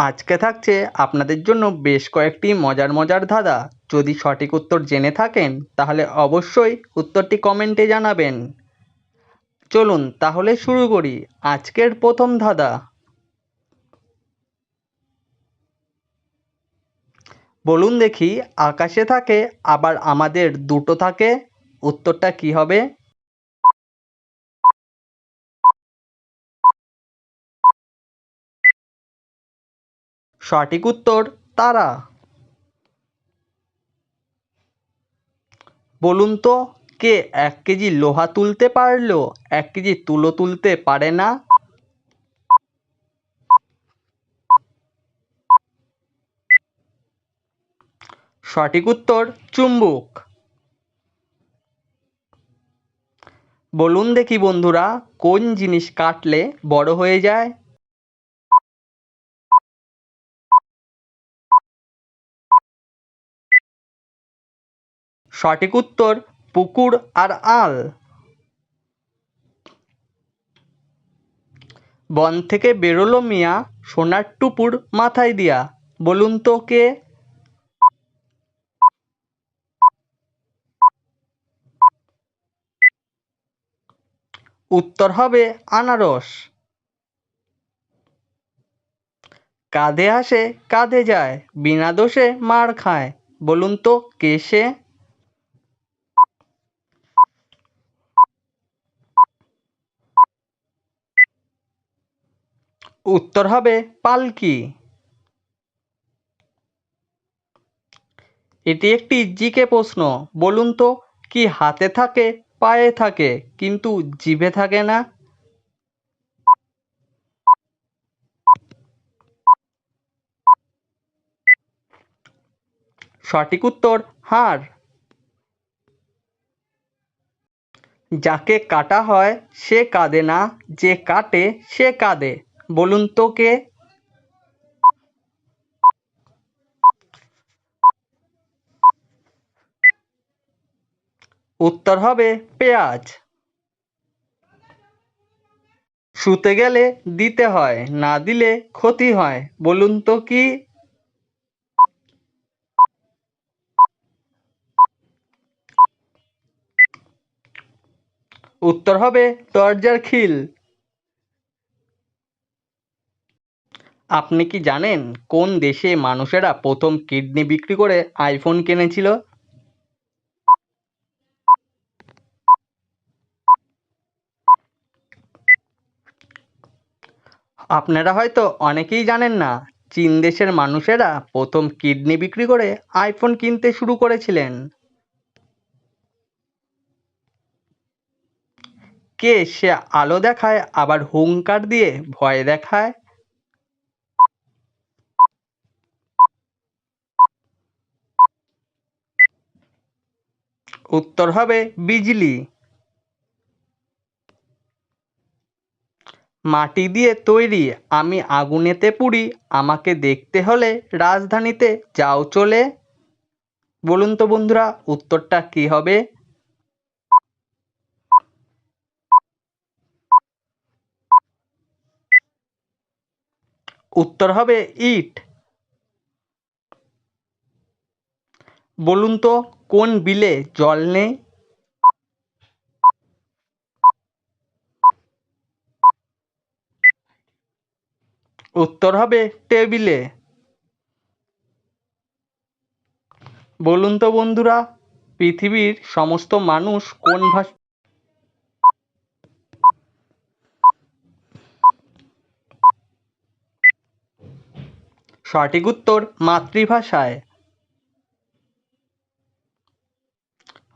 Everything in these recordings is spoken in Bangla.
আজকে থাকছে আপনাদের জন্য বেশ কয়েকটি মজার মজার ধাঁধা। যদি সঠিক উত্তর জেনে থাকেন, তাহলে অবশ্যই উত্তরটি কমেন্টে জানাবেন। চলুন তাহলে শুরু করি আজকের প্রথম ধাঁধা। বলুন দেখি, আকাশে থাকে, আবার আমাদের দুটো থাকে, উত্তরটা কি হবে? সঠিক উত্তর তারা। বলুন তো, কে এক কেজি লোহা তুলতে পারল, এক কেজি তুলো তুলতে পারে না? সঠিক উত্তর চুম্বক। বলুন দেখি বন্ধুরা, কোন জিনিস কাটলে বড় হয়ে যায়? সঠিক উত্তর পুকুর আর আল। বন থেকে বেরোলো মিয়া সোনার টুপুর মাথায় দিয়া। বলুন তো কে? উত্তর হবে আনারস। কাঁধে আসে, কাঁধে যায়, বিনা দোষে মার খায়। বলুন তো কে সে? উত্তর হবে পালকি। এটি একটি জিকে প্রশ্ন। বলুন তো, কি হাতে থাকে, পায়ে থাকে, কিন্তু জিভে থাকে না? সঠিক উত্তর, হাড়। যাকে কাটা হয়, সে কাঁদে না, যে কাটে, সে কাঁদে। বলুন তো কে? উত্তর হবে পেঁয়াজ। শুতে গেলে দিতে হয়, না দিলে ক্ষতি হয়, বলুন তো কি? উত্তর হবে দরজার খিল। আপনি কি জানেন কোন দেশে মানুষেরা প্রথম কিডনি বিক্রি করে আইফোন কিনেছিল? আপনারা হয়তো অনেকেই জানেন না, চীন দেশের মানুষেরা প্রথম কিডনি বিক্রি করে আইফোন কিনতে শুরু করেছিলেন। কে সে আলো দেখায়, আবার হুঙ্কার দিয়ে ভয় দেখায়? উত্তর হবে বিজলি। মাটি দিয়ে তৈরি, আমি আগুনেতে পুড়ি, আমাকে দেখতে হলে রাজধানীতে যাও চলে। বলুন তো বন্ধুরা, উত্তরটা কি হবে? উত্তর হবে ইট। বলুন তো কোন বিলে জল নেই? উত্তর হবে টেবিলে। বলুন তো বন্ধুরা, পৃথিবীর সমস্ত মানুষ কোন ভাষা? সঠিক উত্তর মাতৃভাষায়।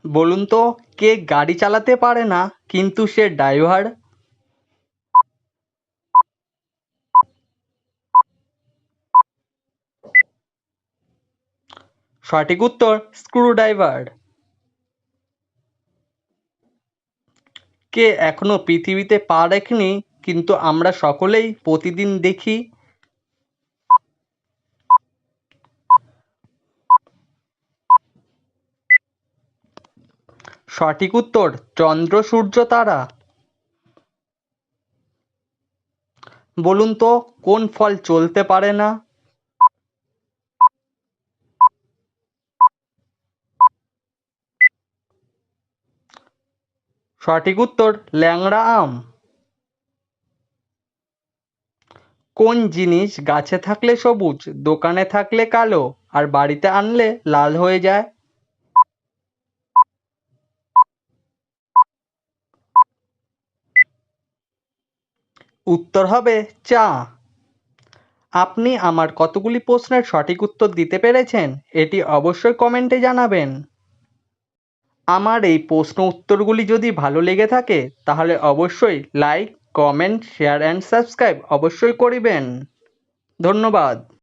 বলুন তো, কে গাড়ি চালাতে পারে না, কিন্তু সে ড্রাইভার? সঠিক উত্তর, স্ক্রুড্রাইভার। কে এখনও পৃথিবীতে পা রাখেনি, কিন্তু আমরা সকলেই প্রতিদিন দেখি। সঠিক উত্তর, চন্দ্র, সূর্য, তারা। বলুন তো, কোন ফল চলতে পারে না? সঠিক উত্তর, ল্যাংড়া আম। কোন জিনিস গাছে থাকলে সবুজ, দোকানে থাকলে কালো, আর বাড়িতে আনলে লাল হয়ে যায়? উত্তর হবে চা। আপনি আমার কতগুলি প্রশ্নের সঠিক উত্তর দিতে পেরেছেন, এটি অবশ্যই কমেন্টে জানাবেন। আমার এই প্রশ্ন উত্তরগুলি যদি ভালো লেগে থাকে, তাহলে অবশ্যই like, comment, share, and subscribe অবশ্যই করিবেন। ধন্যবাদ।